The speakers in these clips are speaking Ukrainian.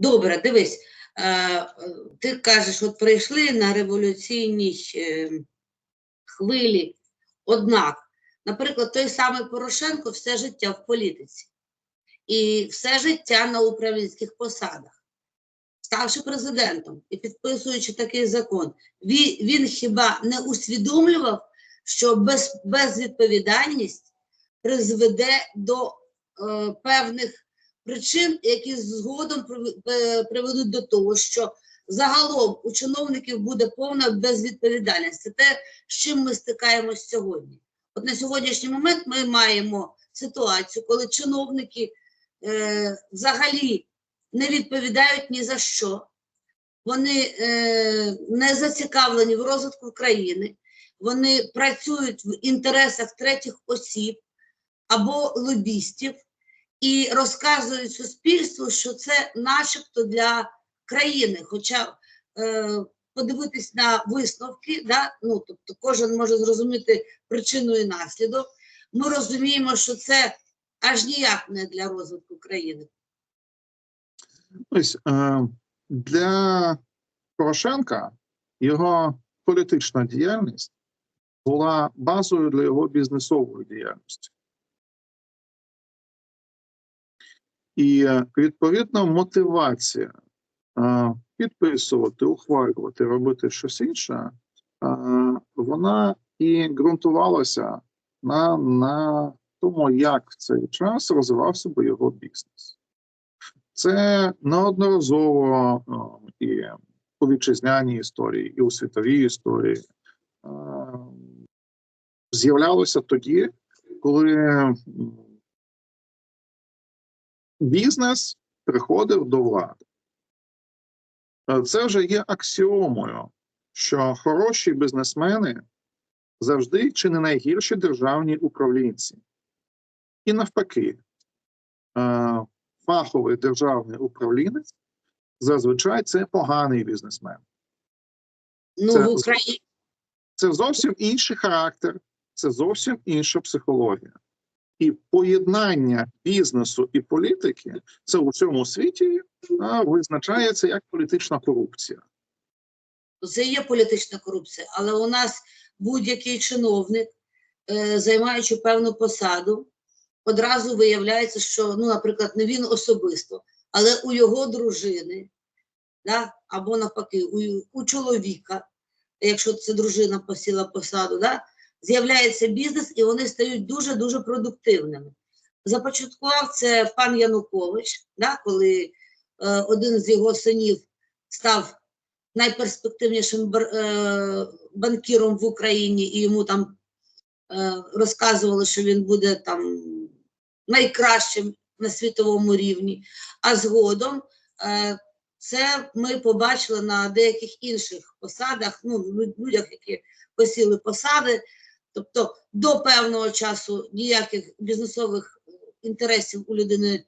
Добре, дивись, е, ти кажеш, от прийшли на революційній е, хвилі. Однак, наприклад, той самий Порошенко все життя в політиці і все життя на управлінських посадах, ставши президентом і підписуючи такий закон, він, хіба не усвідомлював, що без, безвідповідальність призведе до е, певних причин, які згодом е, приведуть до того, що загалом у чиновників буде повна безвідповідальність. Це те, з чим ми стикаємось сьогодні. От на сьогоднішній момент ми маємо ситуацію, коли чиновники е, взагалі не відповідають ні за що, вони е, не зацікавлені в розвитку країни, вони працюють в інтересах третіх осіб або лобістів і розказують суспільству, що це начебто для країни. Хоча е, подивитись на висновки, да, ну, тобто кожен може зрозуміти причину і наслідок, ми розуміємо, що це аж ніяк не для розвитку країни. Ось е, для Порошенка його політична діяльність була базою для його бізнесової діяльності. І е, відповідно мотивація е, підписувати, ухвалювати, робити щось інше, е, вона і ґрунтувалася на, на тому, як в цей час розвивався би його бізнес. Це неодноразово і у вітчизняній історії, і у світовій історії з'являлося тоді, коли бізнес приходив до влади. Е, Це вже є аксіомою, що хороші бізнесмени завжди чи не найгірші державні управлінці. І навпаки, е, фаховий державний управлінець зазвичай це поганий бізнесмен. Ну, Це- в Україні Це зовсім інший характер, це зовсім інша психологія. І поєднання бізнесу і політики це у всьому світі а, визначається як політична корупція. це є політична корупція, але у нас будь-який чиновник, е, займаючи певну посаду, одразу виявляється, що, ну, наприклад, не він особисто, але у його дружини, да, або навпаки, у, у чоловіка, якщо це дружина посіла посаду, да, з'являється бізнес і вони стають дуже-дуже продуктивними. Започаткував це пан Янукович, да, коли е, один з його синів став найперспективнішим бар- е, банкіром в Україні, і йому там е, розказували, що він буде там найкращим на світовому рівні. А згодом е, це ми побачили на деяких інших посадах, ну, лю- людях, які посіли посади. Тобто до певного часу ніяких бізнесових інтересів у людини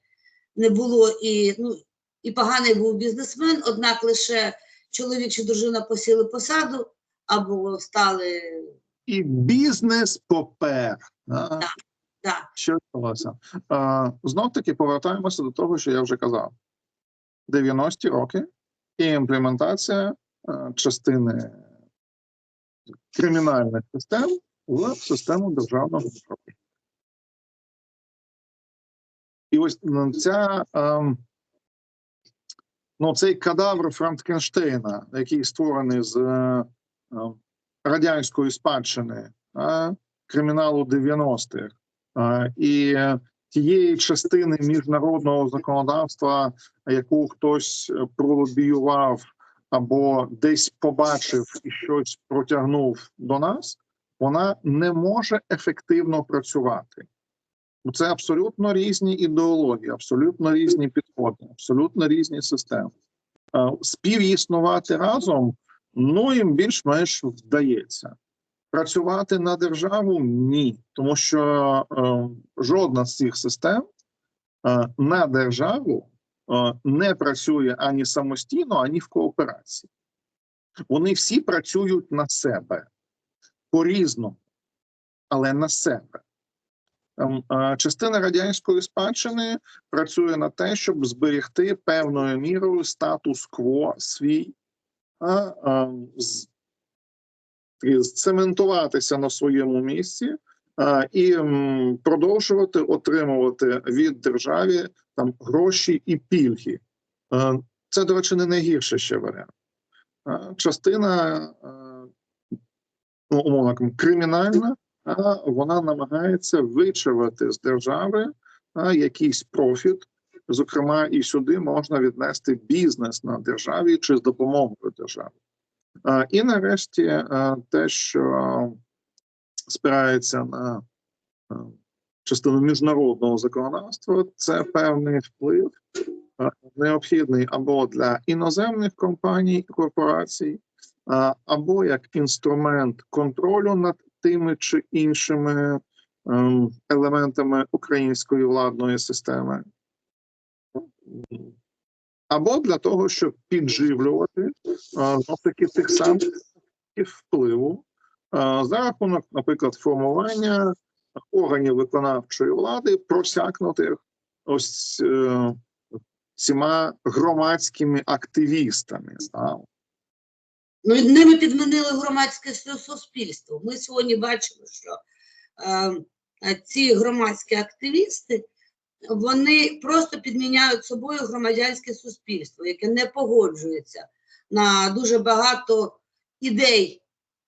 не було, і, ну, і поганий був бізнесмен, однак лише чоловік чи дружина посіли посаду або стали. І бізнес попер. Да. Що сталося? Знов таки повертаємося до того, що я вже казав: 90-ті роки і імплементація е, частини кримінальних систем в систему державного управління. І ось ця, ем, ну, цей кадавр Франкенштейна, який створений з е, е, радянської спадщини е, криміналу 90-х, е, і тієї частини міжнародного законодавства, яку хтось пролобіював або десь побачив і щось протягнув до нас, вона не може ефективно працювати. Це абсолютно різні ідеології, абсолютно різні підходи, абсолютно різні системи. Е, Співіснувати разом, ну їм більш-менш вдається. Працювати на державу ні, тому що е, жодна з цих систем е, на державу е, не працює ані самостійно, ані в кооперації. Вони всі працюють на себе по-різному, але на себе. Частина радянської спадщини працює на те, щоб зберегти певною мірою статус-кво свій, а, ем, з- цементуватися на своєму місці а, і м, продовжувати отримувати від держави там гроші і пільги. Це, до речі, не найгірше ще варіант. Частина ну, умовно кримінальна, а вона намагається вичавати з держави а, якийсь профіт. Зокрема, і сюди можна віднести бізнес на державі чи з допомогою держави. А, І нарешті а, те, що спирається на частину міжнародного законодавства, це певний вплив необхідний або для іноземних компаній корпорацій, або як інструмент контролю над тими чи іншими ем, елементами української владної системи, або для того, щоб підживлювати знов таки тих самих впливу за рахунок, наприклад, формування органів виконавчої влади, просякнутих ось е, цими громадськими активістами. так. Ну, ними підмінили громадське суспільство. Ми сьогодні бачимо, що е, е, ці громадські активісти вони просто підміняють собою громадянське суспільство, яке не погоджується на дуже багато ідей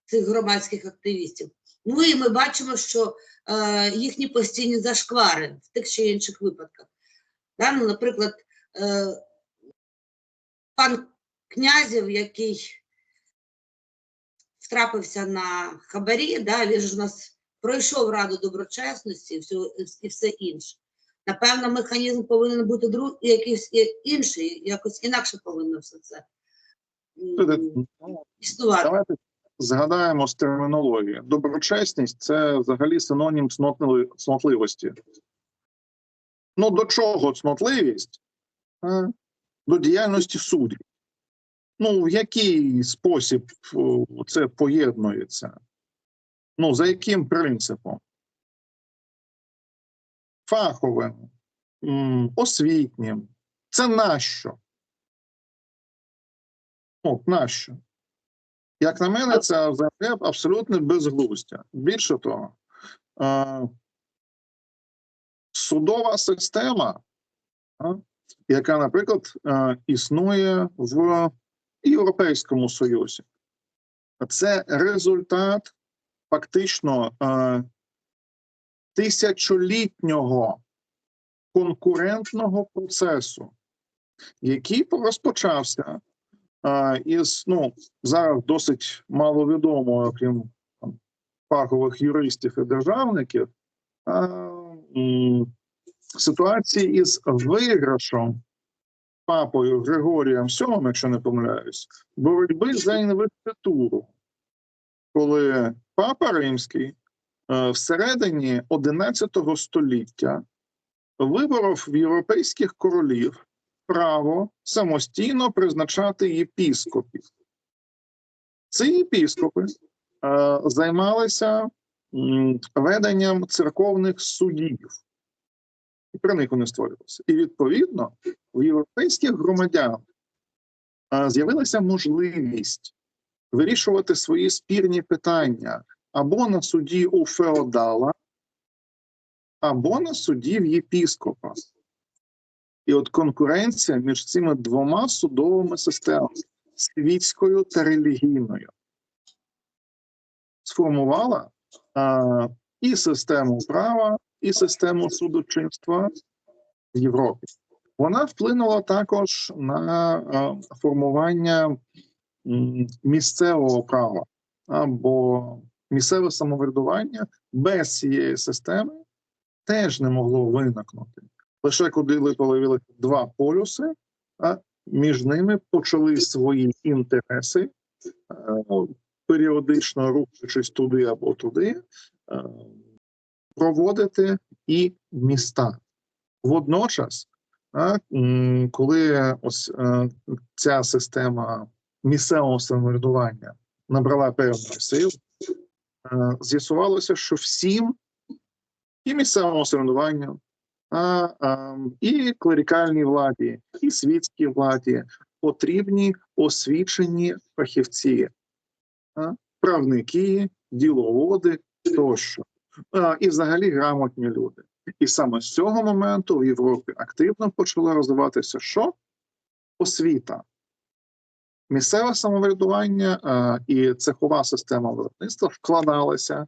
цих громадських активістів. Ну і ми бачимо, що е, їхні постійні зашквари в тих чи інших випадках. Да? Ну, наприклад, е, пан Князів, який втрапився на хабарі, да, він ж у нас пройшов раду доброчесності і все, і все інше. Напевно, механізм повинен бути друг, якийсь інший, якось інакше повинно все це існувати. Давайте згадаємо з термінології. Доброчесність це взагалі синонім цнотливості. Ну, до чого цнотливість? До діяльності суддів. Ну, в який спосіб це поєднується? Ну, за яким принципом? Фаховим, освітнім. Це нащо? Ну, нащо? Як на мене, це взагалі абсолютно безглуздя. Більше того, судова система, яка, наприклад, існує в Європейському Союзі, це результат фактично е, тисячолітнього конкурентного процесу, який розпочався а, із ну зараз досить маловідомо, окрім там, фахових юристів і державників, а, ситуації із виграшом папою Григорієм VII, якщо не помиляюсь, боротьби за інвеституру, коли папа римський е, всередині XI століття виборов в європейських королів право самостійно призначати єпіскопів. Ці єпіскопи е, займалися веденням церковних судів. І при них вони створювалися. І відповідно у європейських громадян з'явилася можливість вирішувати свої спірні питання або на суді у феодала, або на суді в єпіскопа. І от конкуренція між цими двома судовими системами світською та релігійною сформувала а, і систему права, і систему судочинства в Європі. Вона вплинула також на формування місцевого права або місцеве самоврядування без цієї системи теж не могло виникнути. Лише куди появилися два полюси, а між ними почали свої інтереси, е, періодично рухаючись туди або туди, е, проводити і міста. Водночас, коли ось е, ця система місцевого самоврядування набрала певну силу, е, з'ясувалося, що всім і місцевому самоврядуванню, і клерикальній владі, і світській владі потрібні освічені фахівці, правники, діловоди тощо, і взагалі грамотні люди. І саме з цього моменту в Європі активно почала розвиватися що? Освіта. Місцеве самоврядування і цехова система виробництва вкладалися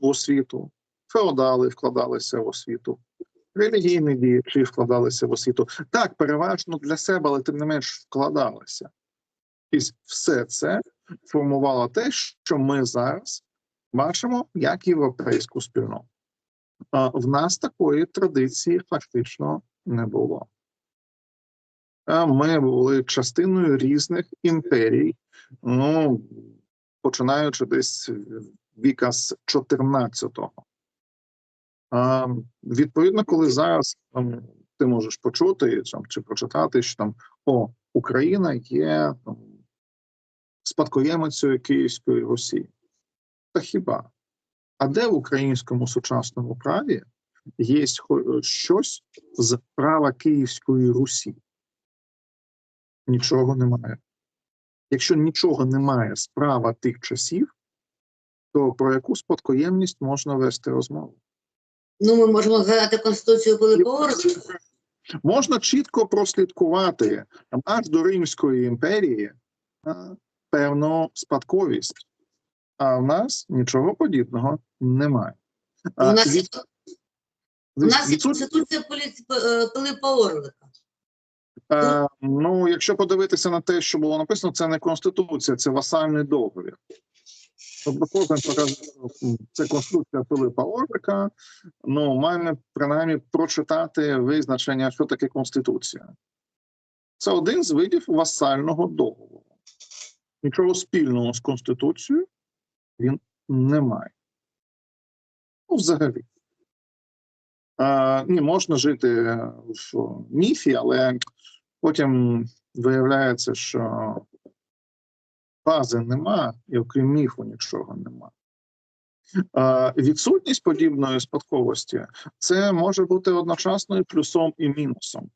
в освіту, феодали вкладалися в освіту, релігійні діячі вкладалися в освіту. Так, переважно для себе, але тим не менш вкладалися. І все це формувало те, що ми зараз бачимо як європейську спільноту. В нас такої традиції фактично не було. Ми були частиною різних імперій, ну починаючи десь віка з 14-го. Відповідно, коли зараз там, ти можеш почути там, чи прочитати, що там о, Україна є там, спадкоємицею Київської Русі. Та хіба? А де в українському сучасному праві є щось з права Київської Русі? Нічого немає. Якщо нічого немає з права тих часів, то про яку спадкоємність можна вести розмову? Ну, ми можемо згадати Конституцію Орлика. Можна чітко прослідкувати аж до Римської імперії певну спадковість, а в нас нічого подібного немає. У нас, є- від- у нас є Конституція е, Пилипа Орлика. Е, ну, якщо подивитися на те, що було написано, це не конституція, це васальний договір. Тобто кожен це конституція Пилипа Орлика. Ну, маємо принаймні прочитати визначення, що таке конституція. Це один з видів васального договору. Нічого спільного з конституцією він не має. Ну, взагалі. Е, ні, можна жити в міфі, але потім виявляється, що бази нема, і окрім міфу нічого нема. Е, відсутність подібної спадковості це може бути одночасно і плюсом і мінусом.